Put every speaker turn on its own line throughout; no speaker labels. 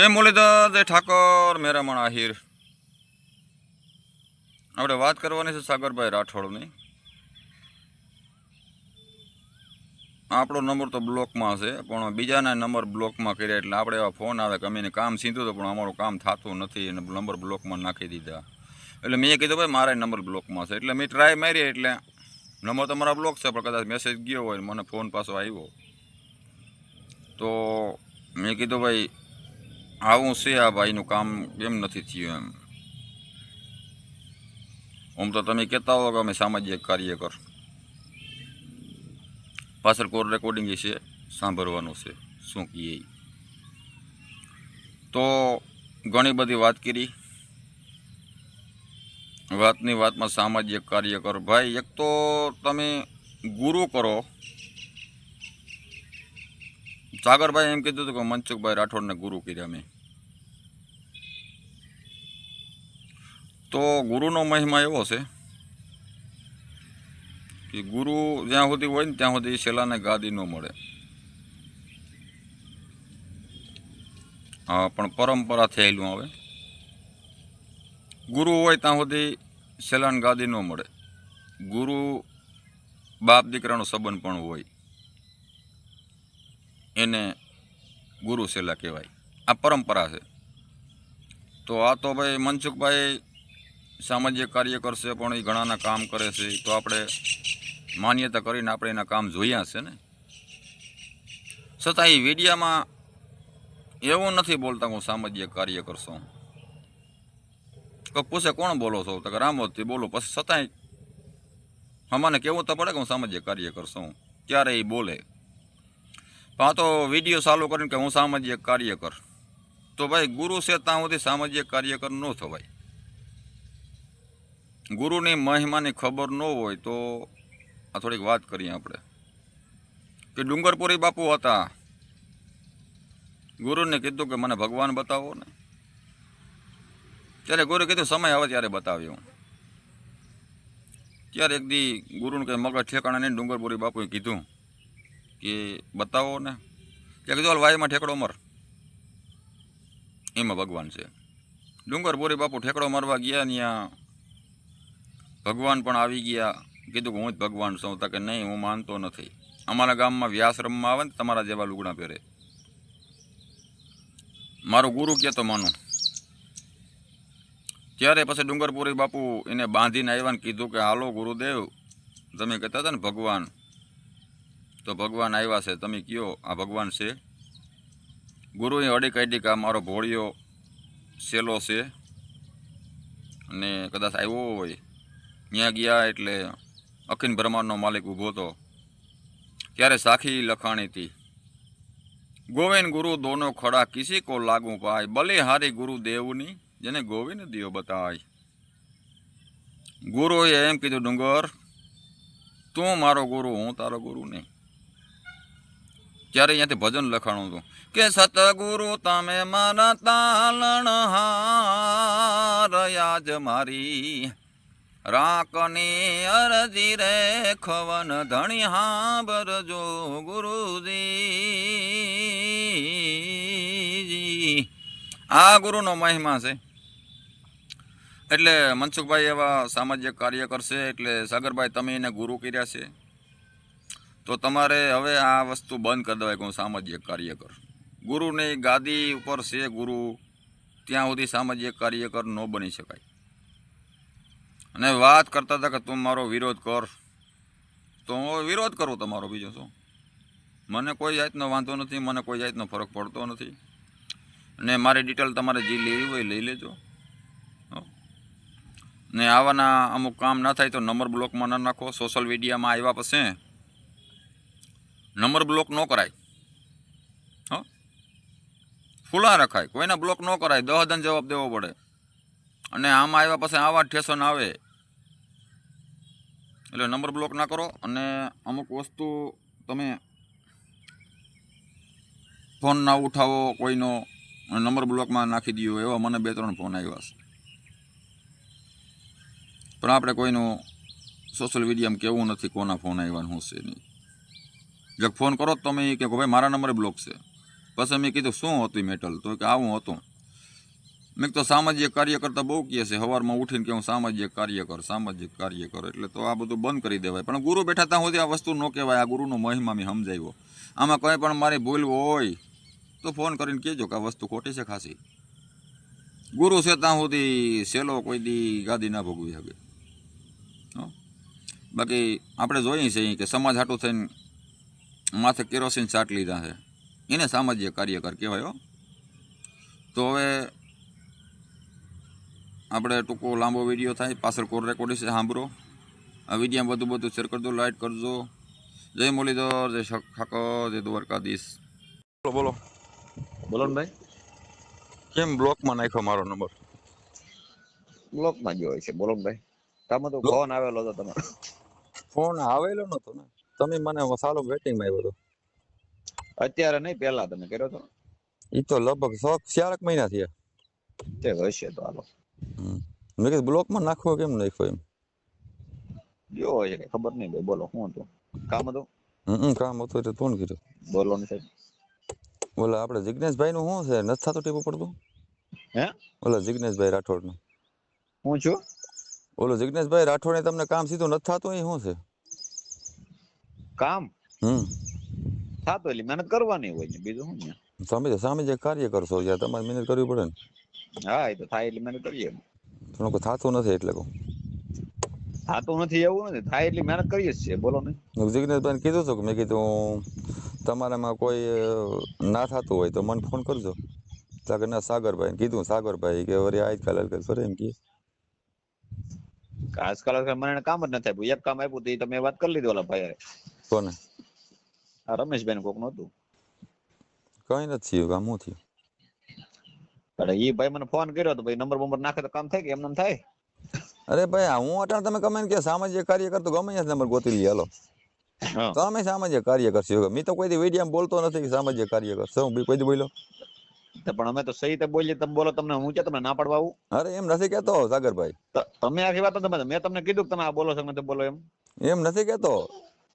જય મુરલીધર, જય ઠાકોર મેરામણ આહિર. આપણે વાત કરવાની છે સાગરભાઈ રાઠોડની. આપણો નંબર તો બ્લોકમાં છે, પણ બીજાના નંબર બ્લોકમાં કર્યા એટલે આપણે એવા ફોન આવે કે અમે એને કામ સીધું હતું, પણ અમારું કામ થતું નથી અને નંબર બ્લોકમાં નાખી દીધા. એટલે મેં કીધું, ભાઈ, મારા નંબર બ્લોકમાં છે. એટલે મેં ટ્રાય મારી, એટલે નંબર તો મારા બ્લોક છે, પણ કદાચ મેસેજ ગયો હોય ને મને ફોન પાછો આવ્યો. તો મેં કીધું, ભાઈ આવું છે આ ભાઈનું કામ કેમ નથી થયું એમ. આમ તો તમે કહેતા હો કે અમે સામાજિક કાર્યકર પાછળ કોર રેકોર્ડિંગ છે, સાંભળવાનું છે, શું કહીએ તો ઘણી બધી વાત કરી. વાતની વાતમાં સામાજિક કાર્યકર ભાઈ, એક તો તમે ગુરુ કરો. સાગરભાઈ એમ કીધું હતું કે મનસુખભાઈ રાઠોડને ગુરુ કર્યા મેં. તો ગુરુનો મહિમા એવો છે કે ગુરુ જ્યાં સુધી હોય ને ત્યાં સુધી છેલ્લાને ગાદી ન મળે. હા, પણ પરંપરા થયેલું આવે. ગુરુ હોય ત્યાં સુધી છેલ્લાને ગાદી ન મળે. ગુરુ બાપ દીકરાનો સંબંધ પણ હોય. એને ગુરુ શેલા કહેવાય. આ પરંપરા છે. તો આ તો ભાઈ મનસુખભાઈ સામાજિક કાર્ય કરશે, પણ એ ઘણાના કામ કરે છે. તો આપણે માન્યતા કરીને આપણે એના કામ જોયા છે ને. છતાં એ વીડિયામાં એવું નથી બોલતા હું સામાજિક કાર્ય કરશો તો પૂછે કોણ બોલો છો? તો કે રામોદથી બોલો. પછી છતાંય અમાને કેવું તો પડે કે હું સામાજિક કાર્ય કરશો ક્યારે એ બોલે? આ તો વીડિયો ચાલુ કરીને કે હું સામાજિક કાર્યકર. તો ભાઈ ગુરુ છે ત્યાં સુધી સામાજિક કાર્યકર ન થવાય. ગુરુની મહિમાની ખબર ન હોય તો આ થોડીક વાત કરીએ આપણે. કે ડુંગરપુરી બાપુ હતા. ગુરુને કીધું કે મને ભગવાન બતાવો ને. ત્યારે ગુરુ કીધું, સમય આવે ત્યારે બતાવ્યો ત્યારે એક દી ગુરુને કંઈ મગજ ઠેકાણા નહીં ડુંગરપુરી બાપુએ કીધું. કે બતાવો ને. કે કીધું વાયમાં ઠેકડો મર. એમાં ભગવાન છે. ડુંગરપુરી બાપુ ઠેકડો મારવા ગયા ત્યાં ભગવાન પણ આવી ગયા. કીધું કે હું જ ભગવાન છું, તા કે નહીં, હું માનતો નથી. અમારા ગામમાં વ્યાસરમમાં આવે ને તમારા જેવા લુગડા પહેરે. મારો ગુરુ કે તો માનું. ત્યારે પછી ડુંગરપુરી બાપુ એને બાંધીને આવ્યા ને કીધું કે, હાલો ગુરુદેવ. તમે કહેતા હતા ને, ભગવાન તો ભગવાન આવ્યા છે. તમે કયો આ ભગવાન છે? ગુરુએ અડી કાઢી કે મારો ભોળિયો સેલો છે અને કદાચ આવ્યો હોય. ત્યાં ગયા એટલે અખિલ બ્રહ્માંડનો માલિક ઊભો હતો. ત્યારે સાખી લખાણી હતી. ગોવિંદ ગુરુ દોનો ખડા કિસી કો લાગુ પાય. ભલે હારી ગુરુ દેવની, જેને ગોવિંદ દિયો બતાય. ગુરુએ એમ કીધું, ડુંગર, તું મારો ગુરુ, હું તારો ગુરુ નહીં. ત્યારે અહીંયાથી ભજન લખાણું હતું, કે સતગુરુ તમે મારા તાલણ હાર યાજ મારી રાખની અરજી રે ખવન ધણી હા બરજો ગુરુજી આ ગુરુનો મહિમા છે. એટલે મનસુખભાઈ એવા સામાજિક કાર્ય કરશે, એટલે સાગરભાઈ તમે એને ગુરુ કર્યા છે. તો તમારે હવે આ વસ્તુ બંધ કરી દેવાય કે હું સામાજિક કાર્યકર ગુરુની ગાદી ઉપર છે ગુરુ, ત્યાં સુધી સામાજિક કાર્યકર ન બની શકાય. અને વાત કરતા હતા કે તું મારો વિરોધ કર. તો હું વિરોધ કરું તમારો બીજો શું? મને કોઈ જાતનો વાંધો નથી, મને કોઈ જાતનો ફરક પડતો નથી. ને મારી ડિટેલ તમારે જે લેવી હોય લઈ લેજો. ને આવાના અમુક કામ ના થાય તો નંબર બ્લોકમાં ન નાખો. સોશિયલ મીડિયામાં આવ્યા પછી નંબર બ્લોક ન કરાય. હં? ખુલ્લા રખાય. કોઈના બ્લોક ન કરાય. દહદન જવાબ દેવો પડે. અને આમાં આવ્યા પછી આવા ઠેસન આવે. એટલે નંબર બ્લોક ના કરો અને અમુક વસ્તુ તમે ફોન ના ઉઠાવો, કોઈનો નંબર બ્લોકમાં નાખી દો એવા મને બે ત્રણ ફોન આવ્યા છે. પણ આપણે કોઈનું સોશિયલ મીડિયામાં કેવું નથી કોના ફોન આવ્યા શું છે નહીં. જો ફોન કરો તો તમે કહો ભાઈ મારા નંબરે બ્લોક છે. પછી મેં કીધું શું હતું મેટલ તો કે આવું હતું. મેં તો સામાજિક કાર્યકર્તા બહુ કહે છે, સવારમાં ઉઠીને કે હું સામાજિક કાર્ય કર સામાજિક કાર્ય કર એટલે તો આ બધું બંધ કરી દેવાય. પણ ગુરુ બેઠા ત્યાં સુધી આ વસ્તુ ન કહેવાય, આ ગુરુનો મહિમા મેં સમજાવ્યો. આમાં કંઈ પણ મારી ભૂલ હોય, તો ફોન કરીને કહેજો કે આ વસ્તુ ખોટી છે ખાસી. ગુરુ છે ત્યાં સુધી સેલો કોઈ દી ગાદી ના ભોગવી શકે? બાકી આપણે જોઈએ છીએ કે સમાજ હાટું થઈને માથે કેરોસીન ચાટ લીધા છે. એને સામાજિક કાર્યકર કહેવાય તો હવે આપણે ટૂંકો લાંબો વીડિયો થાય પાછળ કોર રેકોર્ડિંગ છે સાંભળો. આ વીડિયો બધું બધું શેર કરજો લાઈક કરજો. જય મુરલીધર જય ઠાકોર જય દ્વારકાધીશ. બોલો બોલો.
બોલો ને ભાઈ
કેમ બ્લોકમાં નાખ્યો મારો નંબર?
બ્લોકમાં જ હોય છે બોલો ને ભાઈ તમે તો ફોન આવેલો હતો તમારો.
ફોન આવેલો નતો ને. તમે મને સાલો વેટિંગમાં આવ્યો હતો
અત્યારે નહીં પહેલા તમે કર્યો તો.
એ તો લગભગ સો ચારક મહિના થયા.
તે હશે તો હાલો.
મેં કીધું બ્લોકમાં નાખવો કેમ નાખ્યો એમ?
જો હોય છે ખબર નહીં ભાઈ બોલો શું હતું? કામ હતું?
હમ કામ હતું એટલે તું કીધું
બોલો ને સાહેબ.
ઓલા આપણે જિગ્નેશભાઈ નું શું છે? નથી થતું ટીપું પડતું?
હે?
ઓલા જિગ્નેશભાઈ રાઠોડનું
હું છું?
ઓલો જિગ્નેશભાઈ રાઠોડ ને તમને કામ સીધું નથી થતું એ શું છે?
કામ.
હમ.
થાતો એટલે મહેનત કરવાની હોય ને બીજું શું ને
તમે સામે જે કાર્ય કરશો યાર તમારે મહેનત કરવી પડે ને.
હા એ તો થાય એટલે મહેનત કરીએ
કોઈ થતું નથી એટલે કહું.
થાતું નથી એવું નથી થાય એટલી મહેનત કરીએ છીએ બોલો ને.
જિગ્નેશભાઈને કીધું છું કે મેં કીધું તમારામાં કોઈ ના થતું હોય તો મને ફોન કરજો. કે ના સાગરભાઈ કીધું સાગરભાઈ કે વળી આજકાલ કરે એમ કે.
આજકાલ મને કામ જ નથી આપ્યું. એક કામ આપ્યું તો તમે વાત કરી લીધી ઓલા ભાઈ.
કોને?
આ રમેશભાઈ કોક નતું
કઈ નથી થયું કામ શું થયું?
એટલે એ ભાઈ મને ફોન કર્યો તો ભાઈ નંબર બંબર નાખે તો કામ થાય કે એમ નેમ થાય?
અરે ભાઈ હું અટાણ તમે કમેન્ટ કે સામાજિક કાર્ય કરતો ગમે ત્યાં નંબર ગોતી લઈએ હાલો. તમે સામાજિક કાર્ય કરશો. મેં તો કોઈ દી વીડિયો બોલતો નથી કે સામાજિક કાર્ય કરશો. હું કોઈ દી બોલ્યો?
પણ અમે તો સહી બોલીએ તમે બોલો તમને હું કે તમને ના પાડવા આવું?
અરે એમ નથી કેતો સાગરભાઈ.
તમે આખી વાત તમે મેં તમને કીધું કે તમે આ બોલો છો તમે બોલો એમ.
એમ નથી કેતો?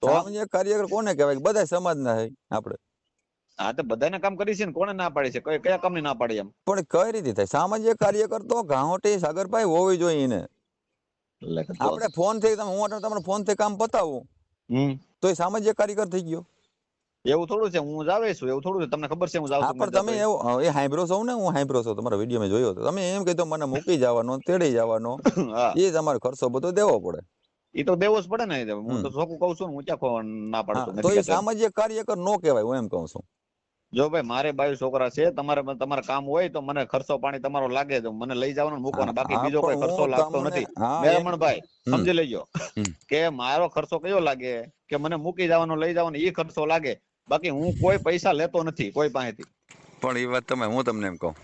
સામાજિક કાર્યકર કોને કહેવાય? બધા સમાજના છે આપણે.
હા તો બધાને કામ કરી છે ને કોને ના પાડી છે? કઈ કયા કામની ના પાડી એમ?
પણ કઈ રીતે થાય? સામાજિક કાર્યકર તો ગાંવટી સાગરભાઈ હોવી જોઈએ એને.
તો-
આપણે ફોનથી તમે હું તમને ફોનથી કામ પતાવું. તો એ સામાજિક કાર્યકર થઈ ગયો.
એવું થોડું છે હું જાવે છું એવું થોડું છે. તમને ખબર છે હું
જાવ
છું
પણ તમે એવું એ હાઈબ્રો છો ને? હું હાઈબ્રો છો. તમારા વીડિયો મેં જોયો હતો. તમે એમ કીધું મને મૂકી જવાનો તેડી જવાનો. એ તમારે ખર્ચો બધો દેવો પડે.
એ તો દેવો જ પડે ને. હું તો ચોખ્ખું કઉ છું હું ક્યાં ના પાડતો
તો એ સામાજિક કાર્યકર નો કહેવાય હું એમ કહું છું.
જો ભાઈ મારે બાયું છોકરા છે તમારે તમારે કામ હોય તો મને ખર્ચો પાણી તમારો લાગે તો મને લઈ જવાનો મૂકવાનો બાકી બીજો કોઈ ખર્ચો લાગતો નથી.
હા,
બે
એ-
રમણભાઈ
હમ.
સમજી લેજો. કે મારો ખર્ચો કયો લાગે? કે મને મૂકી જવાનો લઈ જવાનો એ ખર્ચો લાગે. બાકી હું કોઈ પૈસા લેતો નથી કોઈ પાસેથી.
પણ એ વાત તમે હું તમને એમ કહું.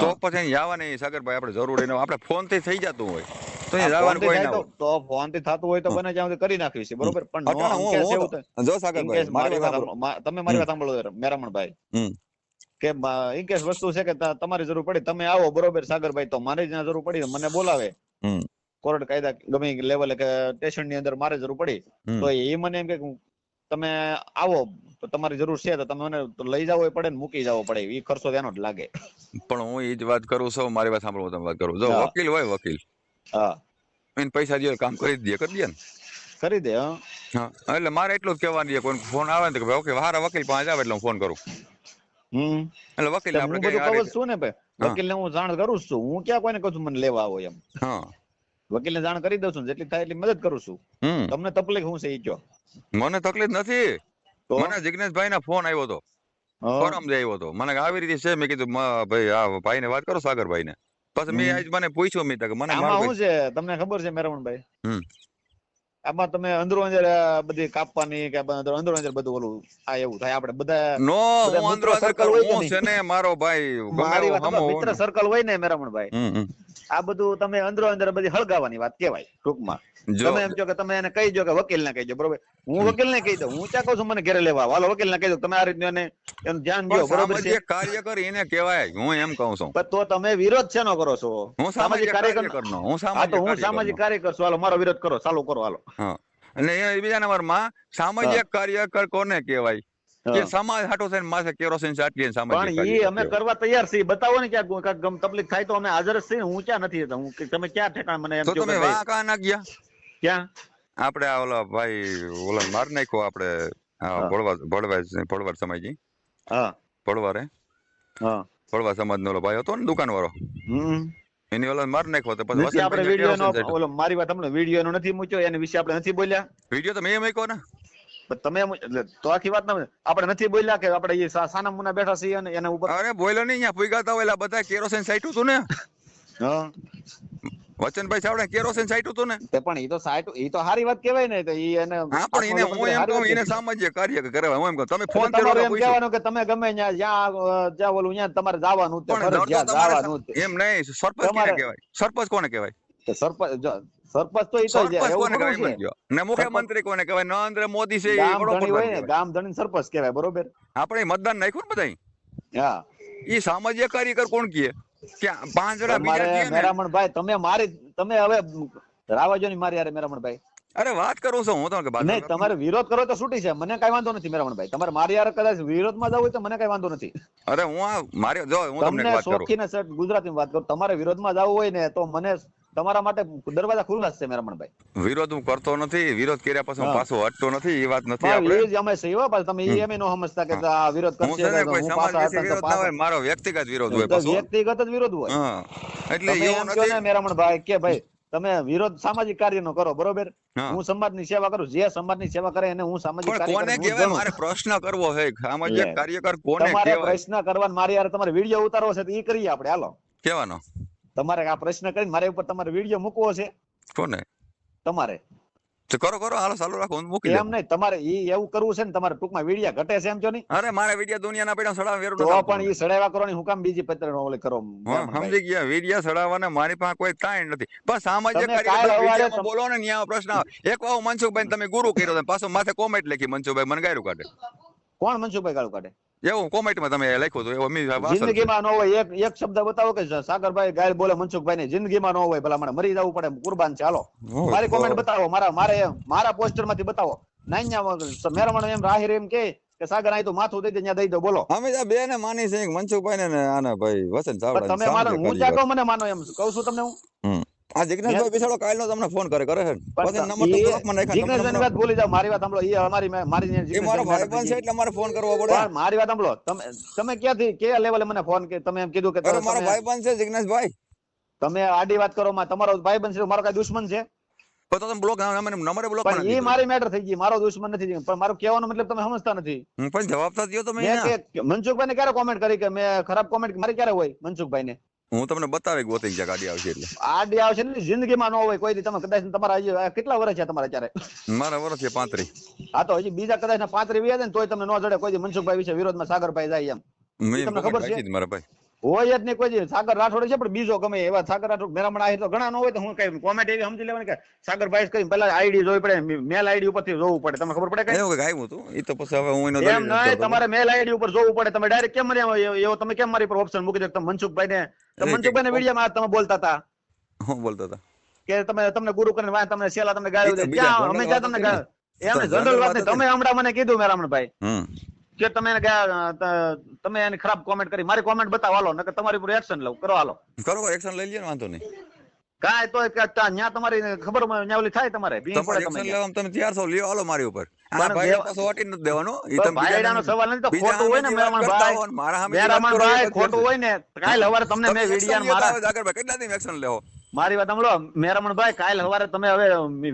તો પછી જવાની સાગરભાઈ આપણે જરૂર એને આપણે ફોનથી થઈ જતું હોય. તો
આ
અહીં કોઈ ના
તો ફોનથી થતું હોય તો બને જ્યાં સુધી કરી નાખ્યું છે બરોબર? પણ નો
અટાણે હું-
in case
હું
એવું
જો સાગરભાઈ મારી
મારી
વાત
વાત
સાંભળો.
સાંભળો. મા- તમે મારી વાત સાંભળો મેરામણભાઈ. કે ઇન કેસ વસ્તુ છે કે તમારી જરૂર પડી તમે આવો બરોબર સાગરભાઈ તો મારી જ્યાં જરૂર પડી મને બોલાવે. કોર્ટ કાયદા ગમે લેવલે કે સ્ટેશનની અંદર મારે જરૂર પડી તો એ મને એમ કે તમે આવો તો તમારી જરૂર છે તો તમે મને લઈ જાવ પડે ને મૂકી જવો પડે એ ખર્ચો તેનો જ લાગે.
પણ હું એ જ વાત કરું છું મારી વાત સાંભળો તમે વાત કરું જો વકીલ હોય વકીલ.
હા.
એને પૈસા દે કામ કરી દે કરી દે ને.
કરી દે હા.
એટલે મારે એટલું જ કહેવાનું છે કોઈ ફોન આવે ને તો ભાઈ ઓકે હારા વકીલ પાસે આવે એટલે હું ફોન કરું.
હમ.
એટલે વકીલ આપણે
બધું કહું છું ને ભાઈ વકીલ ને હું જાણ કરું છું. હું ક્યાં કોઈને કહું છું મને લેવા આવો એમ.
હા.
વકીલ ને જાણ કરી દઉં છું જેટલી થાય એટલી મદદ કરું છું. તમને તકલીફ હું છે કયો
મને તકલીફ નથી.
તો?
મને જિગ્નેશભાઈ ના ફોન આવ્યો હતો. ફોરમ જે આવ્યો હતો મને આવી રીતે છે મેં કીધું ભાઈ આ ભાઈ ને વાત કરો સાગરભાઈ ને પછી મેં. આજ મને પૂછ્યું મેં તો કે મને
આમાં શું છે તમને ખબર છે મેરામણભાઈ
હમ.
આમાં તમે અંદરો અંદર બધી કાપવાની કે અંદરો અંદરો બધું ઓલું આ એવું થાય આપણે બધા
નો હું અંદરો સર્કલ
હોય
હું છે ને મારો ભાઈ
મારી વાત મિત્ર સર્કલ હોય ને મેરામણભાઈ
હમ.
આ બધું તમે અંદરો અંદર બધી હળગાવાની વાત કહેવાય ટૂંકમાં. તમે એમ છો કે તમે એને કહી દો કે વકીલ ને કહીજો બરોબર? હું વકીલ ને કહી દઉં હું ચા કહું છું મને ઘરે લેવા વાલો વકીલ ને કહી દો તમે આ રીતે એને એનું ધ્યાન દો બરોબર છે?
કાર્યકર એને કહેવાય હું એમ કહું છું.
પણ તો તમે વિરોધ શેનો કરો છો?
હું સામાજિક કાર્યકરનો હું
સામાજિક હું
સામાજિક
કાર્યકર છું હાલો મારો વિરોધ કરો ચાલુ કરો હાલો.
અને એ બીજા નંબરમાં સામાજિક કાર્યકર કોને કહેવાય? કે સમાજ હાટો થઈને માથે કેરોસીન છાંટીએ ને સામાજિક
પણ એ અમે કરવા તૈયાર છીએ. બતાવો ને ક્યાંક કાંઈક ગમ તકલીફ થાય તો અમે હાજર જ છીએ હું ક્યાં નથી હું કે તમે ક્યાં ઠેકાણ મને એમ
તો તમે
કે
કા ના ગયા?
ક્યાં?
આપણે આ ઓલા ભાઈ ઓલા માર નાખ્યો આપણે ભળવા ભળવા ભળવાર ભોળવા સમાજી
હા.
ભોળવારે
હા.
ભળવા સમાજ નો ભાઈ હતો ને દુકાન વાળો એની ઓલા માર નાખ્યો તો પછી
આપણે વિડિયો નો ઓલો મારી વાત તમને વીડિયો નો નથી મૂક્યો એના વિશે આપણે નથી બોલ્યા?
વીડિયો તો મેં મૂક્યો ને.
તમે એટલે તો આખી વાત ના આપણે નથી બોલ્યા કે આપણે એ સાના મુના બેઠા છીએ અને એના ઉપર
અરે બોલ્યો નહીં અહીંયા પુગાતા હોય એટલે બધા કેરોસીન સાઈટું તું ને.
હા.
વચનભાઈ ચાવડે કેરોસીન સાઈટું હતું ને.
તે પણ એ તો સાઈટ એ તો સારી વાત કહેવાય ને તો ઈ એને
હા પણ એને હું એમ કહું એને સામાજિક કાર્ય કરે હું એમ કહું તમે ફોન કરો
એમ કહેવાનું કે તમે ગમે ત્યાં જ્યાં જ્યાં ઓલું ત્યાં તમારે જવાનું તે, ફરજિયાત જવાનું
એમ નહીં સરપંચ કોને
તમારે-
કહેવાય? સરપંચ કોને કહેવાય?
તે સરપંચ સરપંચ તો ઈ એવું છે.
ને મુખ્યમંત્રી કોને કહેવાય? નરેન્દ્ર મોદી છે
ગામ ધણી હોય ને ગામ ધણી સરપંચ કહેવાય બરોબર?
આપણે મતદાન નાખ્યું ને બધાય?
હા.
સામાજિક કાર્યકર કોણ કહે? કે આ બીજા કહે
મેરામણભાઈ તમે મારી તમે હવે રાવાજો ની મારી યાર મેરામણભાઈ.
અરે વાત કરું છું હું તો કે
નહીં તમારે વિરોધ કરો તો છૂટી છે મને કઈ વાંધો નથી મેરામણભાઈ. તમારે મારી યાર કદાચ વિરોધમાં જવું હોય તો મને કઈ વાંધો નથી.
અરે હું આ મારે જો હું તમને
તમને
વાત કરું.
શોખીને સર ગુજરાતીમાં વાત કરું. તમારે વિરોધમાં જવું હોય ને તો મને તમારા માટે દરવાજા ખુલ્લા છે મેરામણભાઈ.
વિરોધ હું કરતો નથી વિરોધ કર્યા પછી હું પાછો હટતો નથી એ વાત નથી આપણે.
અમે સેવા હો, તમે એમ નો સમજતા કે આ વિરોધ કરશે
ને
હું
સમાજ
પાછા
ના
પાછા.
મારો વ્યક્તિગત વિરોધ હોય પાછો.
વ્યક્તિગત જ વિરોધ હોય.
એટલે એવું
ને
નથી.
મેરામણભાઈ કે ભાઈ તમે વિરોધ સામાજિક કાર્યનો કરો બરોબર?
હું.
હું સમાજની સેવા કરું જે સમાજની સેવા કરે એને હું સામાજિક કાર્ય
કોને કહેવાય? મારે પ્રશ્ન કરવો છે સામાજિક કાર્યકર કોને કહેવાય?
પ્રશ્ન કરવાનો મારી યાર તમારે વીડિયો ઉતારવો છે તો ઈ કરીએ આપણે હાલો.
કહેવાનો.
તમારે આ પ્રશ્ન કરીને મારી ઉપર તમારે વીડિયો મૂકવો છે.
કોને?
તમારે.
તો કરો કરો હાલો ચાલુ રાખો હું મૂકી
એમ નહીં તમારે ઈ એવું કરવું છે ને તમારે ટૂંકમાં વિડીયા ઘટે છે એમ છો નહીં?
અરે મારે વિડિયા દુનિયાના પેડા સડાવા વેરું
તો પણ ઈ સડાવા કરવાની હું કામ બીજી પત્ર ઓલે કરો
સમજી ગયા વિડિયા સડાવવાને મારી પાસે કોઈ તાણ નથી. પણ સામાજિક
તમ-
બોલો ને ન્યા પ્રશ્ન આવે. એક વાવ મનસુખભાઈ તમે ગુરુ કર્યો પાછો માથે કોમેન્ટ લખી મનસુખભાઈ મને ગાયરું કાઢે.
કોણ મનસુખભાઈ ગાળું કાઢે?
એવું કોમેન્ટમાં તમે લખ્યું હતું એવું મેં
જિંદગીમાં ન હોય એક એક શબ્દ બતાવો કે સાગરભાઈ ગાયલ બોલે મનસુખભાઈ ને જિંદગીમાં ન હોય ભલા મને મરી જવું પડે કુરબાન છે હાલો. મારી કોમેન્ટ બતાવો મારા મારે મારા પોસ્ટરમાંથી બતાવો. નાન્યા મેરમણ એમ રાહિર એમ કે કે સાગર આય તો માથું દઈ દે ત્યાં દઈ દો બોલો.
અમે તો બે ને માની છે મનસુખભાઈ ને આને ભાઈ
વસન
ચાવડા
તમે માનો હું જાગો મને માનો એમ કહું છું તમને હું.
આ જિગ્નેશભાઈ બિસાડો કાલનો તમને ફોન કરે કરે છે પછી નંબર તો બ્લોકમાં નાખ્યા, નંબર
વાત ભૂલી જાવ મારી વાત સાંભળો એ અમારી મારી
એ મારો
ભાઈ
પણ છે એટલે મારે ફોન કરવો પડે.
મારી વાત સાંભળો તમે તમે ક્યાંથી કયા લેવલે મને ફોન કે તમે એમ કીધું કે
અરે મારો
ભાઈ
પણ છે જિગ્નેશભાઈ
તમે આડી વાત કરો માં તમારો બન છે મારો કઈ દુશ્મન છે?
તો તમે બ્લોક નંબરે બ્લોક
પણ એ મારી મેટર થઈ ગઈ મારો દુશ્મન નથી પણ મારો કહેવાનો મતલબ તમે સમજતા નથી.
પણ જવાબ તો દો તમે
મનસુખભાઈ ને. ક્યારે કોમેન્ટ કરી કે મેં ખરાબ કોમેન્ટ મારી ક્યારે હોય મનસુખભાઈ ને
હું તમને બતાવી ગોતી જ્યાં ગાડી આવશે એટલે.
આડી આવશે ને જિંદગીમાં ન હોય કોઈ દી. તમે કદાચ તમારા હજી કેટલા વર્ષ છે તમારા અત્યારે
મારા વર્ષ છે પાંત્રીસ.
આ તો હજી બીજા કદાચ ના પાંત્રી વ્યાજ ને તોય તમને ન જડે. કોઈ દી મનસુખભાઈ વિશે વિરોધમાં સાગરભાઈ જાય એમ. તમને ખબર છે?
મારા ભાઈ.
હોય જ નહીં કોઈ સાગર રાઠોડ છે પણ બીજો ગમે એવા. સાગર રાઠોડ મેરામણ આહિર તો ઘણા ન હોય તો હું કઈ કોમેન્ટ એવી સમજી લેવાની કે સાગરભાઈ કરી પેલા આઈડી જોવી પડે. મેલ આઈડી ઉપરથી જોવું પડે. તમને ખબર પડે કઈ?
કંઈક હતું? એ તો પછી હવે હું એનો
એમ નહીં તમારે મેલ આઈડી ઉપર જોવું પડે. તમે ડાયરેક્ટ કેમ મને એવો તમે કેમ મારી પર ઓપ્શન મૂકી દો? તમે મનસુખભાઈ ને મનસુખભાઈ ને વિડીયોમાં તમે બોલતા હતા.
હું બોલતા હતા.
કે તમે તમને ગુરુ કરીને વાય તમને શેલા તમને ગાળ્યું અમે ક્યાં તમને
હતી
એમ જનરલ વાત તમે હમણાં મને કીધું મેરામણભાઈ.
હમ.
કે તમે એને ગયા, તમે એની ખરાબ કોમેન્ટ કરી મારી કોમેન્ટ બતાવો હાલો નકર તમારી ઉપર એક્શન લઉં. કરો હાલો.
કરો એક્શન લઈ લ્યો ને વાંધો નહીં.
કાંઈ તોય કે ત્યાં તમારી ખબર ન્યા ઓલી થાય તમારે તમે
એક્શન લેવા તમે તૈયાર છો લ્યો હાલો મારી ઉપર.
તો ખોટું હોય ને કાલ હવારે તમને
તમે
મેં વિડીયા
તો
મારા
કેટલા દી એક્શન લેવો?
મારી વાત સાંભળો મેરામણભાઈ કાલ હવારે તમે હવે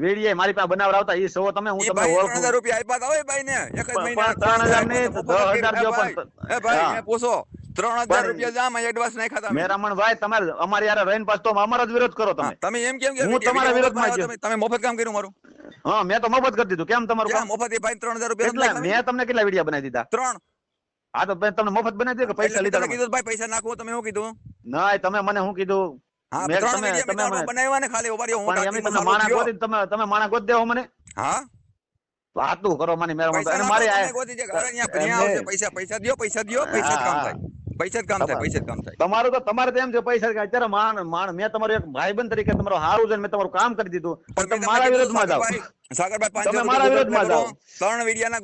વેડીએ મારી પાસે બનાવડાવતા એ સૌ તમે હું તમને ઓળખું.
3000 રૂપિયા આપ્યા તા હોય ભાઈને એક જ મહિના
3000 નહીં,
મફત
દસ પણ
એ ભાઈ, એ ભાઈ પૂછો 3000 રૂપિયા જામ એડવાન્સ નાખ્યા તા મેં.
મેરામણભાઈ તમારે અમારી યાર રહીને પાછો તો અમારો જ વિરોધ કરો તમે.
તમે એમ કેમ કે
હું તમારા
વિરોધ
વિરોધમાં જ
તમે તમે મફત કામ કર્યું મારું.
હા મેં તો મફત કરી દીધું. કેમ તમારું કામ
મફત? એ ભાઈ 3000 રૂપિયા?
મેં તમને કેટલા વિડિયા બનાવી દીધા?
ત્રણ.
હા તો તમને મફત બનાવી દીધા કે પૈસા લીધા
તમે
તમે?
કીધું ભાઈ પૈસા નાખો તમે શું કીધું?
ના તમે મને શું કીધું?
હા
મેં
ત્રણ મેં તમારા
મને-
બનાવ્યા ને ખાલી ઊભા હું
પણ
ટાંકી
એમ તમે માણા ગોતી તમે તમે માણા ગોત દેવો મને.
હા.
વાતું કરો મને
પૈસા
અને મારે આ-
ગોતી દે. અરે અહીંયા
એમને-
અહીંયા આવશે પૈસા પૈસા દ્યો પૈસા દ્યો પૈસા કામ થાય. પૈસા જ કામ થાય પૈસા જ કામ થાય.
તમારું તો તમારે તો એમ છે પૈસા કે અત્યારે માણ માણ મેં તમારો એક ભાઈબંધ તરીકે તમારો હારું છે મેં તમારું કામ કરી દીધું. પણ તમે મારા વિરોધમાં જાઓ.
સાગરભાઈ-
તમે મારા વિરોધમાં. જાઓ.
ત્રણ વિડિયાના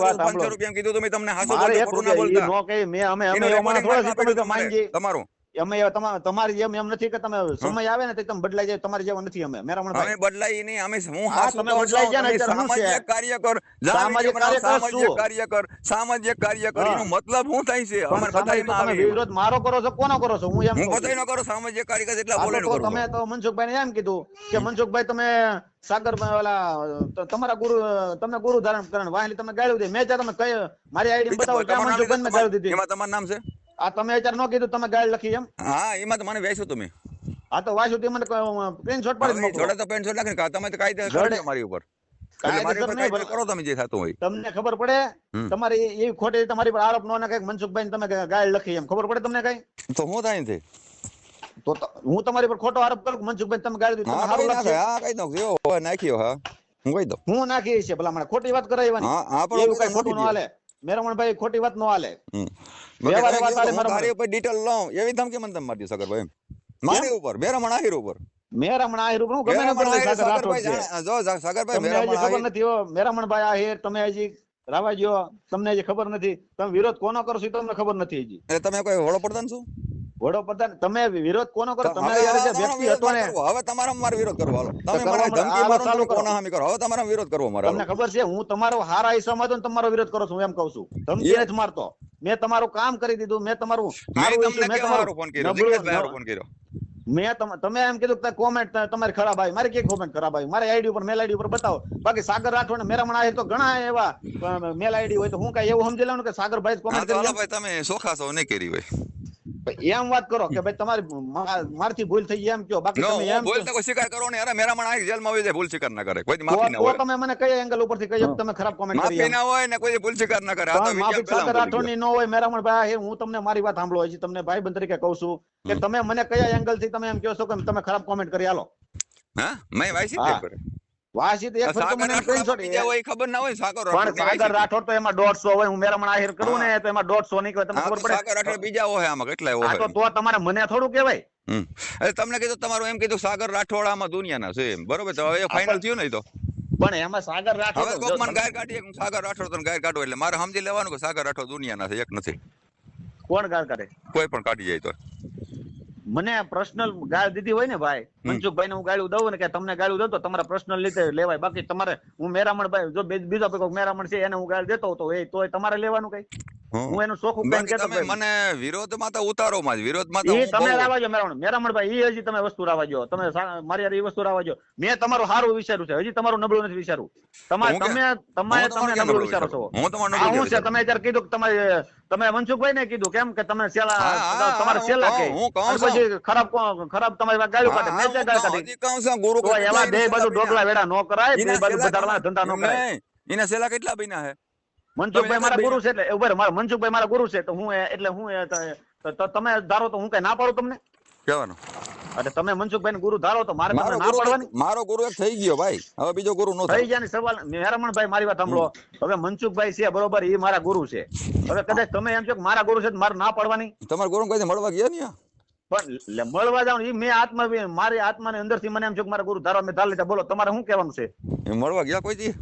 વાત
પાંચસો રૂપિયા કીધું તમે તમને હાસો બોલતા, ના
મેં અમે થોડા
માં
માંગી.
તમારું.
અમે તમારી જેમ એમ નથી કે તમે સમય આવે ને તો તમે બદલાઈ જાય તમારી જેમ નથી અમે. મેરામણ
અમે બદલાઈ નહીં અમે હું
હા, તમે બદલાઈ જાય ને?
સામાજિક કાર્યકર
સામાજિક કાર્યકર
સામાજિક કાર્યકર સામાજિક કાર્યકર એનો મતલબ શું થાય છે?
પણ
અમારે બધાયમાં આવે
વિરોધ મારો કરો છો કોનો કરો છો? હું એમ
હું. બધાયનો કરું સામાજિક કાર્યકર
એટલા
બોલે કરો.
તમે તો મનસુખભાઈ ને એમ કીધું કે મનસુખભાઈ તમે સાગર ઓલા તમારા ગુરુ તમને ગુરુ ધારણ કરણ વાહલી તમે ગાળ્યું દે. મેં ત્યાં તમે કઈ મારી આઈડી બતાવો
નામ
મનસુખભાઈ મેં ગાળ્યું દીધી.
એમાં તમારું નામ છે?
આ તમે અત્યારે ન કીધું તમે ગાળ લખી એમ?
હા એમાં તો મને વેચો તમે.
આ તો વાસુ તે મને સ્ક્રીનશોટ પાડી મોકલો.
જોડે તો પ્રિન્ટ શોટ કા તમે તો કાયદે
જોડે.
મારી ઉપર.
તમને ખબર પડે. તમારી એવી ખોટી તમારી પર આરોપ નો નાખે મનસુખભાઈ તમે ગાળ લખી એમ. ખબર પડે તમને કઈ?
તો હું થાય
તો? તો હું તમારી પર ખોટો આરોપ કરું મનસુખભાઈ તમે ગાળ દીધી તમે સારું
કઈ હા કઈ દઉં. હોય નાખ્યો હા. હું કઈ દઉં.
હું નાખી છે ભલા મને ખોટી વાત કરાવવાની
હા પણ
એવું કઈ ખોટું ન હાલે. મેરમણભાઈ ખોટી વાત ન હાલે. મારા
ઉપર ડિટેલ લઉં. એવી ધમકી મને તમે મારી સગરભાઈ એમ. મારી ઉપર બેરામણ આહિર ઉપર.
મેરામણ આહિર હું ગમે ને
જો સગરભાઈ
તમને ખબર નથી હો. મેરામણભાઈ આહિર તમે હજી રાવા ગયો તમને હજી ખબર નથી. તમે વિરોધ કોનો કરો છો એ તમને ખબર નથી હજી.
તમે કોઈ હોળો પડતા છો?
વડોપ્રધાન તમે વિરોધ કોનો કરો? તમે જે વ્યક્તિ હતો ને
હવે તમારો મારો વિરોધ કરવો. હાલો. તમે મને ધમકી મારો
ચાલુ કરો.
કોના હામી કરો. હવે તમારો વિરોધ કરવો મારો.
તમને ખબર છે હું તમારો હાર હિસ્સામાં માં તો તમારો વિરોધ કરો છું એમ કહું છું. ધમકી નથી મારતો. મેં તમારું કામ કરી દીધું મેં તમારું
મેં
મેં
ફોન કર્યો? ફોન કર્યો.
મેં તમે એમ કીધું કે કોમેન્ટ તમારી ખરાબ આવી. મારી કઈ કોમેન્ટ ખરાબ આવી? મારી આઈડી ઉપર મેલ આઈડી ઉપર બતાવો. બાકી સાગર રાઠોડ ને મેરામણ આવે તો ઘણા એવા મેલ આઈડી હોય તો હું કઈ એવું સમજી લેવાનું કે સાગર
ભાઈ
કોમેન્ટ કરી
તમે સોખા છો નહીં કરી હોય.
એમ વાત કરો કે ભાઈ તમારી મારથી ભૂલ થઈ એમ કયો બાકી તમે એમ
ભૂલ તો સ્વીકાર કરો ને અરે મેરામણ આહિર જેલમાં આવી જાય ભૂલ સ્વીકાર ના કરે. કોઈ માફી ના હોય.
તમે મને કયા એંગલ ઉપરથી કહ્યું કે તમે ખરાબ કોમેન્ટ કરી
માફી ના હોય ને કોઈ ભૂલ સ્વીકાર ના કરે. આ તો
માફી સાગર
પહેલા
રાઠોડની ન હોય. મેરામણ ભાઈ આહિર, હું તમને મારી વાત સાંભળો છે તમને ભાઈ તરીકે કહું છું કે તમે મને કયા એંગલથી તમે એમ કહો છો કે તમે ખરાબ કોમેન્ટ કરી હાલો.
હા? મેં વાંચી
હા.
જ કરે
વાસી એક ફરી મને એમ
બીજા હોય ખબર ના હોય સાગર
પણ સાગર રાઠોડ તો એમાં દોઢસો હોય હું મેરામણ આહિર કરું ને તો એમાં દોઢસો નીકળે. તમને ખબર
તો સાગર રાઠોડ બીજા હોય આમાં કેટલાય હોય
તો તો તમારે મને થોડું કહેવાય.
હમ. તમને કીધું તમારું એમ કીધું સાગર રાઠોડ આમાં દુનિયાના છે એમ. બરોબર તો હવે ફાઇનલ થયું નહીં તો?
પણ એમાં સાગર
હવે
રાઠોડ
કોક
જો
ગાય કાઢીએ હું સાગર રાઠોડ તને ગાય કાઢો એટલે મારે સમજી લેવાનું કે સાગર રાઠોડ દુનિયાના છે એક નથી.
કોણ ગાય કાઢે?
કોઈ પણ કાઢી જાય તો
મને પર્સનલ ગાળ દીધી હોય ને ભાઈ. મનસુખભાઈ ને હું ગાળું દઉં ને કે તમને ગાળું દઉં તો તમારા પર્સનલ રીતે લેવાય બાકી તમારે હું મેરામણ ભાઈ જો બીજો કોઈ મેરામણ છે એને હું ગાળ દેતો હતો તો એ તોય તમારે લેવાનું કઈ. હું એનું ચોખ્ખું કહીને કહેતો
તમે મને વિરોધમાં તો ઉતારો માં જ વિરોધમાં તો
તમે
રાવાજો
રાવા મેરામણ મેરામણ ભાઈ ઈ હજી તમે વસ્તુ રાવાજો. તમે મારી યાર ઈ વસ્તુ રાવાજો. મેં તમારું સારું વિચાર્યું છે. હજી તમારું નબળું નથી વિચારું તમારે તમે તમે તમે નબળું વિચારો છો.
હું તમારું નબળું
હું છે. તમે અત્યારે કીધું કે તમારે તમે મનસુખભાઈ ને કીધું કેમ કે તમે સેલા તમારે સેલા કે.
હું કહું છું.
ખરાબ ખરાબ તમારી ગાળ્યું કાઢે મેં ગાળ કાઢી
કહું છું, ગુરુ
એવા બે બાજુ
સેલા
વેડા નો કરાય બે બાજુ
સેલા
ધંધા નો કરાય.
એના સેલા કેટલા બન્યા હે?
મનસુખભાઈ મારા ગુરુ છે એટલે ઊભા મારા મનસુખભાઈ મારા ગુરુ છે તો હું એટલે હું તમે ધારો તો હું કઈ ના પાડું તમને?
કહેવાનું.
એટલે તમે મનસુખભાઈ ગુરુ ધારો તો મારે
મારો
તમને ના પાડવાની?
મારો ગુરુ એક થઈ ગયો ભાઈ. હવે બીજો ગુરુ નો
થઈ ગયા સવાલ મેરામણભાઈ મારી વાત સાંભળો. હવે મનસુખભાઈ છે બરોબર એ મારા ગુરુ છે. હવે કદાચ તમે એમ છો કે મારા ગુરુ છે તો મારે ના પાડવાની?
તમારા ગુરુ કઈ મળવા ગયા ને
પણ મળવા જાવ એ મેં આત્મા મારી આત્માની અંદરથી મને એમ છો કે મારા ગુરુ ધારો મેં ધાર લીધા. બોલો તમારે શું કહેવાનું છે?
મળવા ગયા કોઈ દી?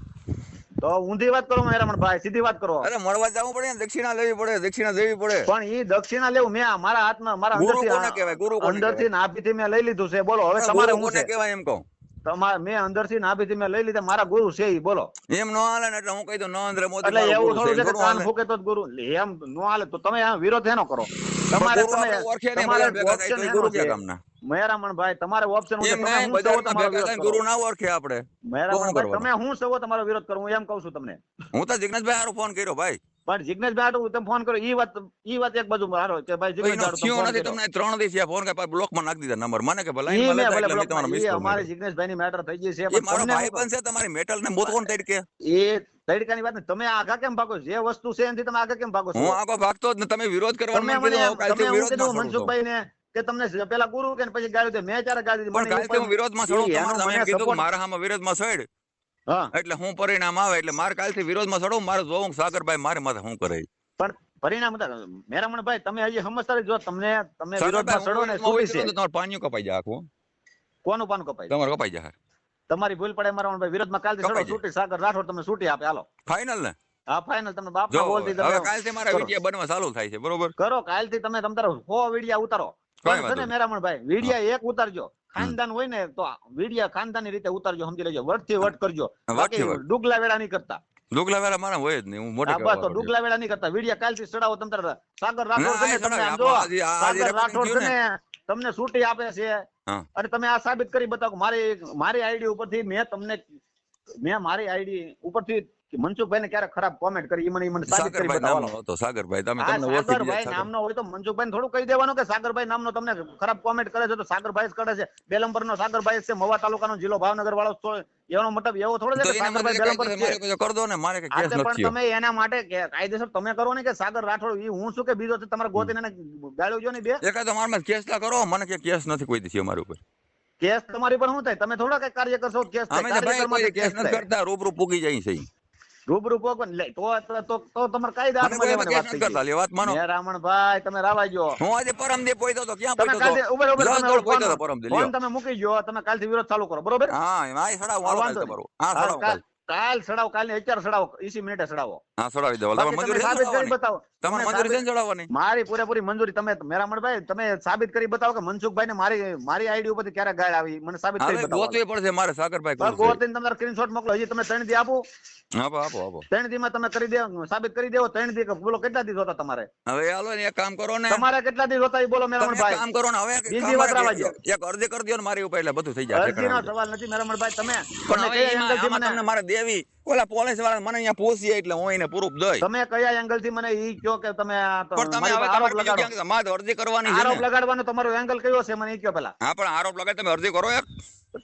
તો ઊંધી વાત કરો મેરામણભાઈ સીધી વાત કરો.
અરે મળવા જવું પડે ને દક્ષિણા લેવી પડે દક્ષિણા દેવી પડે.
પણ ઈ દક્ષિણા લેવું મેં મારા હાથમાં મારા અંદરથી અંદરથી નાભીથી મેં લઈ લીધું છે. બોલો હવે તમારે હું
કહેવાય એમ કહું?
તમારે મેં અંદરથી નાભીથી મેં લઈ લીધા મારા ગુરુ છે ઈ બોલો.
એમ નો હાલે ને એટલે હું કહી દઉં નરેન્દ્ર મોદી
એટલે એવું થોડું છે કે કાન ફૂકે તો ગુરુ. એમ નો હાલે તો તમે આ વિરોધ એનો કરો. તમારે તમે તમારે
તો ગુરુ કે. કામના?
મહેરામણ ભાઈ તમારે ઓપ્શન
થાય ને ગુરુ ના ઓળખે આપણે.
મહેરામણ ભાઈ તમે હું સવો તમારો વિરોધ કરું હું એમ કહું છું તમને.
હું તો જિગ્નેશભાઈ હારું ફોન કર્યો ભાઈ.
પણ જિગ્નેશભાઈ હાટુ તમે ફોન કરો એ વાત એ વાત એક બાજુ હારો કે ભાઈ
નથી તમને ત્રણ દિવસ ફોન કર્યા બ્લોકમાં નાખી દીધા નંબર મને કે ભલા
ઈ
લાઈનમાં
મેં
લેતા
ભલે
એટલે તમારો
block
miss
માં- ઈ
call
અમારે. જિગ્નેશભાઈ ની મેટર થઈ ગઈ છે પણ
મારો ભાઈ પણ છે તમારી મેટલ ને મોત કોણ તરીકે.
એ તડકાની વાત ને તમે આગા કેમ ભાગો જે વસ્તુ છે એનાથી તમે આગા કેમ ભાગો છો?
હું આગો ભાગતો જ ને તમે વિરોધ કરવાનો
તમે
મને
મને તમે હું
સડું છું.
મનસુખભાઈ ને કે તમને પેલા ગુરુ કે પછી ગાળી મેં ત્યારે ગાડી
પણ કાલે હું વિરોધમાં સડું તમારે તમે કીધું મારા સામે વિરોધમાં
હા
એટલે હું પરિણામ આવે એટલે મારે કાલથી વિરોધમાં ચડો મારે જોવું સાગરભાઈ મારે માથે શું કરે
પણ પરિણામ હતા. મેરામણભાઈ તમે હજી સમજતા જો તમને તમે વિરોધમાં
ચડો
ને
શું
છે
તમારું પાણી કપાઈ જાય આખું.
કોનું પાન કપાઈ
તમારું કપાઈ જાય
તમારી ભૂલ પડે મેરામણભાઈ વિરોધમાં કાલથી
ચડો
છૂટી સાગર રાઠોડ તમે છૂટી આપે હાલો.
ફાઇનલ ને?
હા ફાઇનલ તમે
બાપ
બોલ બોલથી
હવે કાલથી મારા વિડિયા બનવા ચાલુ થાય છે બરોબર?
કરો કાલથી તમે તમ તારો સો વિડિયા ઉતારો.
મેરામણ.
મેરામણભાઈ વિડિયા એક ઉતારજો. ખાનદાન હોય ને તો વીડિયા ખાનદાની રીતે ઉતારજો સમજી લેજો. વટ કરજો.
વટથી વટ.
ડુગલા વેળા નહીં કરતા.
ડુગલા વેળા મારા હોય જ નહીં હું મોટે
બસ તો ડુગલા વેળા નહીં કરતા. વિડિયા કાલથી ચડાવો તમ તાર. સાગર રાઠોડ છે તમને આમ. જો સાગર રાઠોડ છે તમને છૂટી આપે છે. અને તમે આ સાબિત કરી બતાવો મારી મારી આઈડી ઉપરથી મેં તમને મેં મારી આઈડી ઉપરથી મનસુખભાઈ ને ક્યારે ખરાબ કોમેન્ટ કરી મને મને સાબિત કરી
નામનો હતો સાગરભાઈ તમે તમને ઓળખી
સાગરભાઈ નામનો હોય તો મનસુખભાઈ થોડું કહી દેવાનું કે સાગરભાઈ નામનો તમને ખરાબ કોમેન્ટ કરે છે તો સાગરભાઈ જ કરે છે. બેલમપર નો સાગરભાઈ છે મવા તાલુકાનો જિલ્લો ભાવનગર વાળો તો એનો મતલબ એવો થોડો છે કે સાગરભાઈ બેલમપર છે.
કર દો ને મારે
કે
કેસ નથી
પણ તમે એના માટે કાયદેસર તમે કરો ને કે સાગર રાઠોડ ઈ હું શું કે બીજો છે? તમારે ગોતીને ગાળ્યો જો ને બે?
એકાદ મારામાં કેસ ના કરો મને કે કેસ નથી કોઈ દીધી અમારી ઉપર.
કેસ તમારી પણ શું થાય? તમે થોડા કઈ કાર્ય કરશો કેસ
અમે ભાઈ કોઈ કેસ નથી કરતા રૂબરૂ પૂગી જાય છે
રૂબરૂ પોકો ને લે તો તો તો તમારે કાયદા હાથમાં લેવાની વાત થઈ ગઈ.
વાત માનો.
હે રામણભાઈ તમે રાવા જો
હું આજે પરમદી પોઈતો તો ક્યાં પોઈતો તો
ઉબર
જરા
તમે
પોઈતો તો પરમદી
ફોન
લ્યો.
તમે મૂકી ગયો તમે કાલથી વિરોધ ચાલુ કરો બરોબર?
હા એમાં સડા
વાંધો
કાલ તમારો હા સડા
કાલ સડાવો કાલની અત્યારે સડાવો ઈસી મિનિટે સડાવો
હા સડાવી દો.
તમે
મંજૂરી
સાબિત કરી બતાવો. તમે
મંજૂરી છે સડાવવાની
મારી પૂરેપૂરી મંજૂરી તમે મેરામણભાઈ તમે સાબિત કરી બતાવો કે મનસુખભાઈ ને મારી મારી આઈડી ઉપરથી ક્યારે ગાળ આવી? મને સાબિત કરી બતાવો.
ગોતવી પડશે મારે સાગરભાઈ કોણ.
ગોતીને તમારે સ્ક્રીનશોટ મોકલો. હજી તમે ત્રણ દી આપો.
આપો આપો આપો.
ત્રણ દી માં તમે કરી દે સાબિત કરી દેવો. ત્રણ દી કે બોલો કેટલા દી જોતા તમારે?
હવે હાલો ને એક કામ કરો ને.
તમારે કેટલા દી જોતા એ બોલો મેરામણભાઈ
કામ કરો ને હવે
બીજી વાત
કરે
રાવા
એક અરજી કરી દો ને મારી ઉપર એટલે બધું થઈ જાય
અરજી
નો
સવાલ નથી મેરામણભાઈ તમે
પણ હવે એમાં-
મને
મારે દેવી ઓલા પોલીસવાળા મને અહીંયા પૂછીએ એટલે હું એને પ્રૂફ દઈ
તમે કયા એંગલથી મને ઈ કહો કે તમે આ
પણ તમે હવે તમારે બીજું ક્યાંક મારે અરજી કરવાની છે
આરોપ લગાડવાનો તમારો એંગલ કયો છે મને ઈ કહો પેલા
હા પણ આરોપ લગાડ તમે અરજી કરો એક.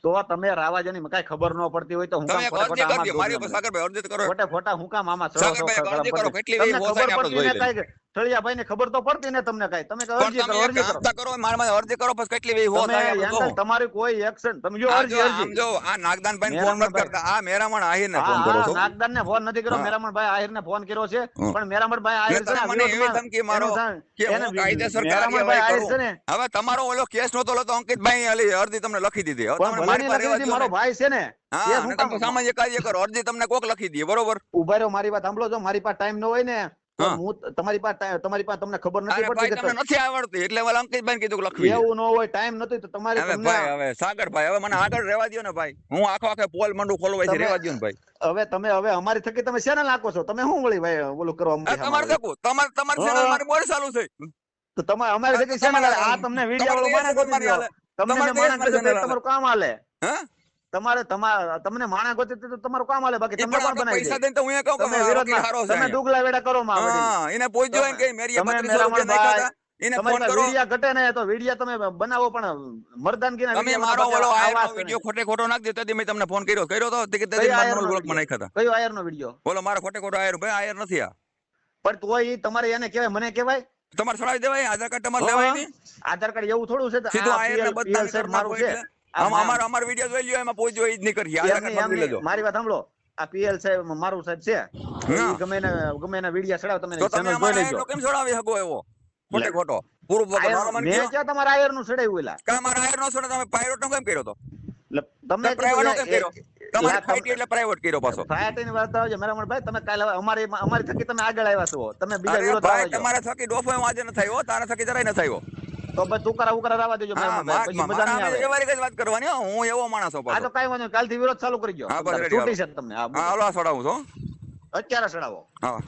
તો તમે રાવાજાની કઈ ખબર ન પડતી હોય તો હું કામ
અરજી કરજો. મારી સાગરભાઈ અરજી કરો
ફોટા ફોટા હું કામ આમાં
સાગરભાઈ, અરજી કરો, કેટલી
વાર
હોસાઈને આપણે
કાંઈ ને ખબર તો પડતી ને તમને કઈ. તમે અરજી કરો અરજી કરો.
કરો મારા અરજી કરો પછી કેટલી વી હો થાય.
તમારી કોઈ એક્શન તમે જો અરજી અરજી.
જો આ નાગદાનભાઈ ફોન નથી કરતા. આ મેરામણ આહિર ને ફોન કરો છો.
નાગદાન ને ફોન નથી કર્યો. મેરામણભાઈ આહિર ને ફોન કર્યો છે. પણ મેરામણભાઈ આહિર છે
મને એવી ધમકી મારો. કે હું કાયદેસર
મેરામણભાઈ આહિર છે ને.
હવે તમારો ઓલો કેસ નતો લેતો અંકિતભાઈ અલી અરજી તમને લખી દીધી. હવે
પણ
મારી
ની મારો ભાઈ છે ને.
હા તમે સામાન્ય કાર્ય કરો. અરજી તમને કોક લખી દે બરોબર?
ઊભા રહ્યો મારી વાત સાંભળો છો મારી પાસે ટાઈમ ન હોય ને.
હા.
તમારી પાસે તમારી પાસે તમને ખબર નથી પડતી કે
તમને નથી આવડતી એટલે ઓલા અંકિતભાઈ કીધું કે લખવી
એવું ન હોય ટાઈમ નથી તો તમારે
હવે ભાઈ હવે સાગરભાઈ હવે મને આગળ રહેવા દો ને ભાઈ. હું આખો આખે પોલ મંડું ખોલવા છે રહેવા દ્યો ને ભાઈ.
હવે તમે હવે અમારી થકી તમે શેને નાખો છો? તમે શું વળી ભાઈ ઓલું કરવા
આ તમારે થકું. તમારે તમારી. ચેનલ મારી બોલ ચાલુ છે.
તો તમારે અમારી થકી શેના આ તમને વિડિયો વાળો ગોતી
મારી
દ્યો. તમને માણસ ગોતી તમારું કામ હાલે.
હા?
તમારે તમારે તમને માણા ગોતે તો તમારું કામ હાલે બાકી તમને કોણ બનાવી
પૈસા દઈને તો હું એ કહું કે
વિરોધ
હારો છે
તમે. ડુગલા વેડા કરો માં.
હા એને પૂછજો એમ કે મેરી
તમે
3200 રૂપિયા નાખ્યા હતા. એને ફોન કરો.
વિડિયા ઘટે ને તો વિડિયા તમે બનાવો પણ મર્દાનગીના
તમે મારો ઓલો આયરનો
વાત
ખોટે ખોટો નાખ દે તદી મેં તમને ફોન કર્યો. કર્યો તો તે કે તેથી
કઈ
મારા
આયરનો
બ્લોકમાં નાખ્યા હતા.
કયો આયરનો વિડિયો?
બોલો મારો ખોટે ખોટો આયર ભાઈ આયર નથી આ.
પણ તોય તમારે એને કહેવાય મને કહેવાય?
તમારે છોડાવી દેવાય આધાર કાર્ડ તમારે લેવાય નહીં?
આધાર કાર્ડ એવું થોડું છે તો
સીધું આયર ને બધા
મારું છે.
અમારો અમારો વિડિયો જોઈ લ્યો એમાં પોઈ જોઈ જ નહીં કરી.
એમની-
લેજો.
મારી વાત સાંભળો. આ પીએલ સાહેબ મારું સાહેબ છે. ગમે એને ગમે એના વિડિયા ચડાવ તમે
ચેનલ
જોઈ લેજો.
કેમ ચડાવી શકો એવો? ખોટે ખોટો. પૂરું
આયર-
મારો મને
કે
કયો?
તમારા આયરનું ચડાવ્યું એલા?
કા અમારા આયર નો ચડાવ તમે પાયરોટ નો કેમ કર્યો તો?
એટલે તમને
પ્રાઇવેટ નો કેમ કર્યો? તમારે ફાઈટ એટલે પ્રાઇવેટ કર્યો પાછો.
ફાયતી ની વાત આવજો. મેરામણભાઈ તમે કાલે અમારી અમારી થકી તમે આગળ આવ્યા છો. તમે બીજા વિરોધ
ભાઈ
આવજો
તમારા થકી ડોફો આજે ન થયો તારા થકી જરાય ન થયો.
તો બસ તુકારા ઉકરા રાવા દેજો. પછી મજા નહીં આવે.
મારા જ વાત કરવાની હું. એવો માણસ છું
આ તો કઈ વાંધો નહીં. કાલથી વિરોધ ચાલુ કરી ગયો
હા, બસ
છે તમને. હા,
હા હાલો સડાવું છું
અત્યારે સડાવો.
હા.